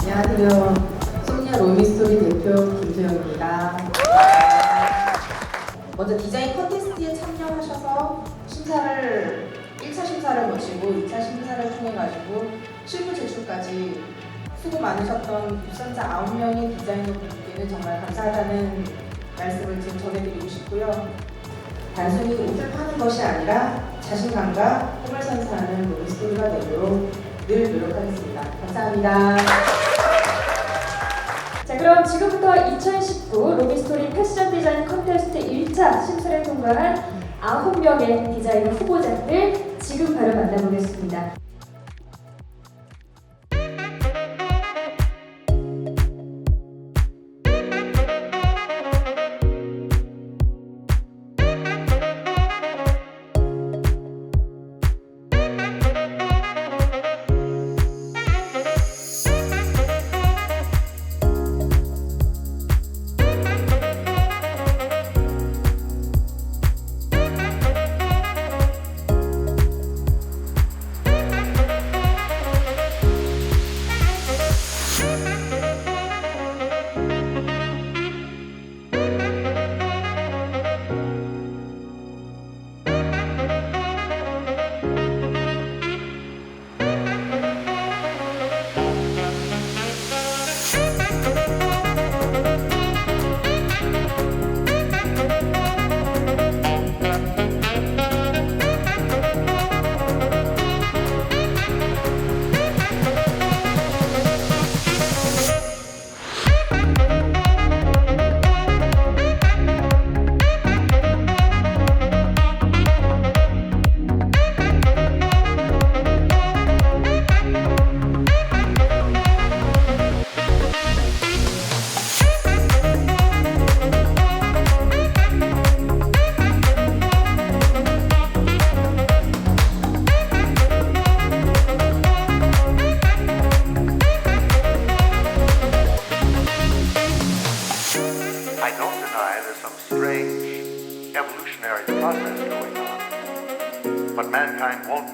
안녕하세요. 소니아 로미스토리 대표 김소영입니다. 먼저 디자인 컨테스트에 참여하셔서 심사를 1차 심사를 거치고 2차 심사를 통해 가지고 실무 제출까지 수고 많으셨던 입선자 9명의 디자이너 분께는 정말 감사하다는 말씀을 지금 전해드리고 싶고요. 단순히 옷을 파는 것이 아니라 자신감과 꿈을 선사하는 로미스토리가 되도록 늘 노력하겠습니다. 감사합니다. 자 그럼 지금부터 2019 로비스토리 패션 디자인 컨테스트 1차 심사를 통과한 9명의 디자이너 후보자들 지금 바로 만나보겠습니다.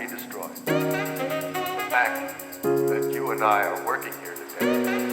Be destroyed. The fact that you and I are working here today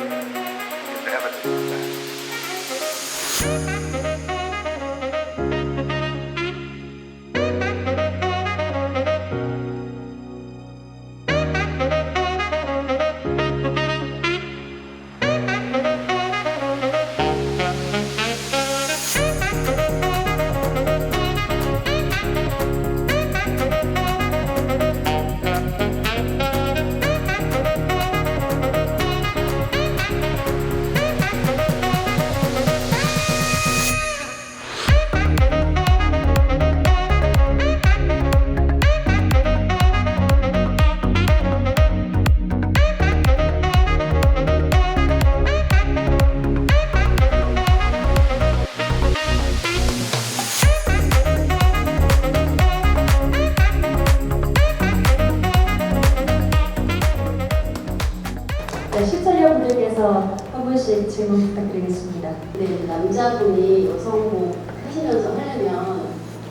분씩 질문 부탁드리겠습니다. 네, 남자분이 여성복 하시면서 하려면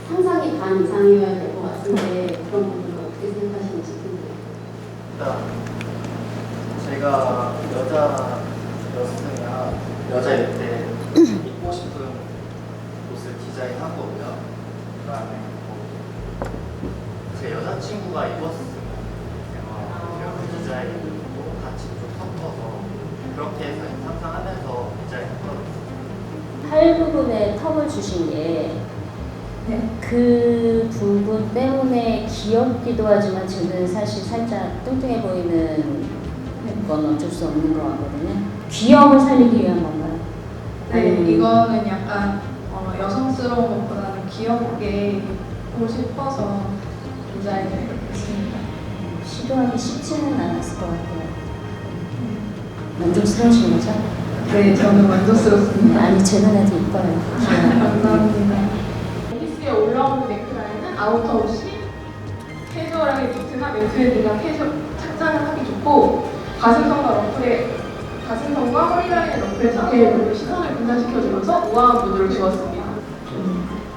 상상이 반 이상이어야 될 것 같은데 그런 부분은 어떻게 생각하시는지 궁금해요. 일단 제가 여자였으면 여자일 때 입고 싶은 옷을 디자인하고요. 그다음에 뭐 제 여자친구가 입었으면 제가 그 디자인도 같이 좀 섞어서 그렇게 해서 상상하면서 디자인했거든요. 팔 부분에 턱을 주신 게그 부분 때문에 귀엽기도 하지만 저는 사실 살짝 뚱뚱해 보이는 건 어쩔 수 없는 것 같거든요. 귀여움을 살리기 위한 건가요? 네, 아니면 이거는 약간 어, 여성스러운 것보다는 귀엽게 하고 싶어서 디자인을 했습니다. 시도하기 쉽지는 않았을 것 같아요. 만족스러우신 거죠? 네, 저는 만족스럽습니다. 아니 제 눈에도 이뻐요. 감사합니다. 오피스에 올라오는 넥타이는 아우터 옷이 캐주얼하게 니트나 누가 캐주 착장 신상을 하기 좋고 가슴선과 러플에 가슴선과 허리라인의 러플의 자세로 시선을 분산시켜주면서 우아한 무드를 주었습니다.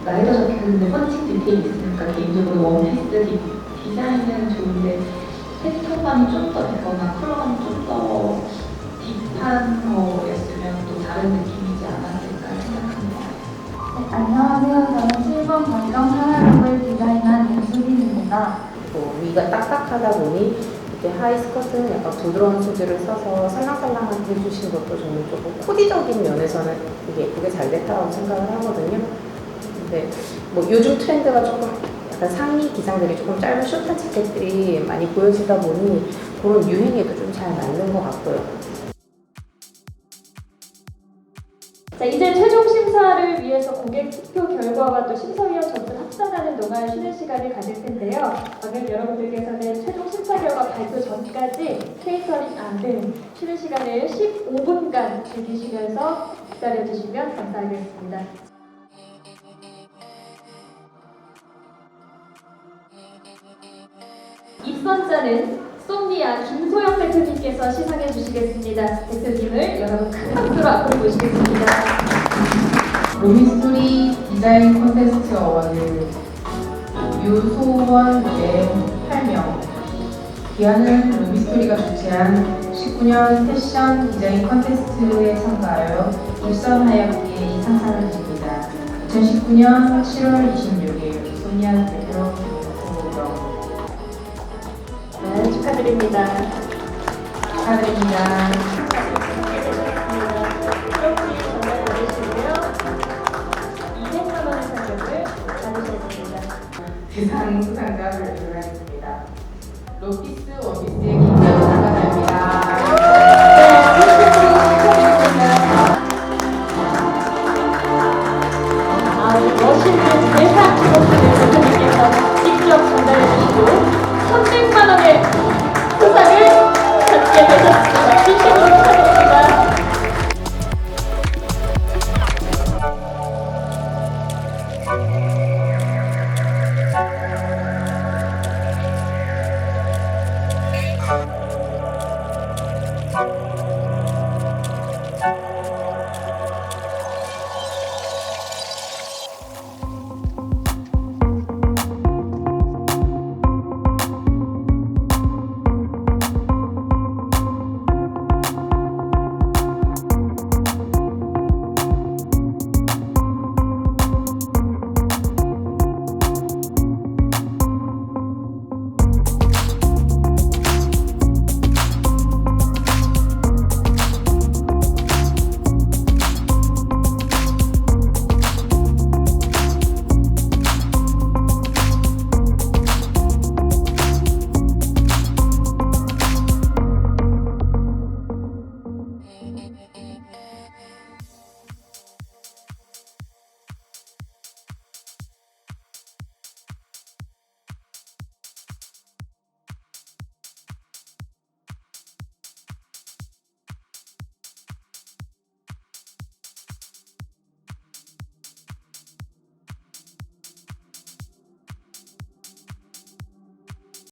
나이가 적혀있는데 펀칭 디테일이 있으니까 개인적으로 원피스 디, 디자인은 좋은데 패턴감이 좀 더 되거나 컬러감이 좀더 딥한 거였으면 또 다른 느낌이지 않았을까 생각합니다. 네, 안녕하세요. 저는 7번 발정 하나룩을 디자인한 윤수빈입니다. 뭐 위가 딱딱하다 보니 이게 하이 스커트는 약간 부드러운 소재를 써서 살랑살랑하게 해주신 것도 저는 조금 코디적인 면에서는 되게 예쁘게 잘 됐다고 생각을 하거든요. 근데 뭐 요즘 트렌드가 조금 약간 상의 기장들이 조금 짧은 숏한 재킷들이 많이 보여지다 보니 그런 유행에도 좀 잘 맞는 것 같고요. 자, 이제 최종 심사를 위해서 고객 투표 결과와 또 심사위원 전부 합산하는 동안 쉬는 시간을 가질 텐데요. 방금 여러분들께서는 최종 심사 결과 발표 전까지 케이터링 안은 쉬는 시간을 15분간 즐기시면서 기다려주시면 감사하겠습니다. 입선자는 솜니아 김소영 대표님께서 시상해 주시겠습니다. 대표님을 여러분 큰 박수로 앞으로 모시겠습니다. 로미스토리 디자인 콘테스트 어워드 유소원 외 8명 기아는 로미스토리가 주최한 19년 패션 디자인 콘테스트에 참가하여 입선하였기에 이 상상을 드립니다. 2019년 7월 26일 소니아 축하드립니다. 축하드립니다.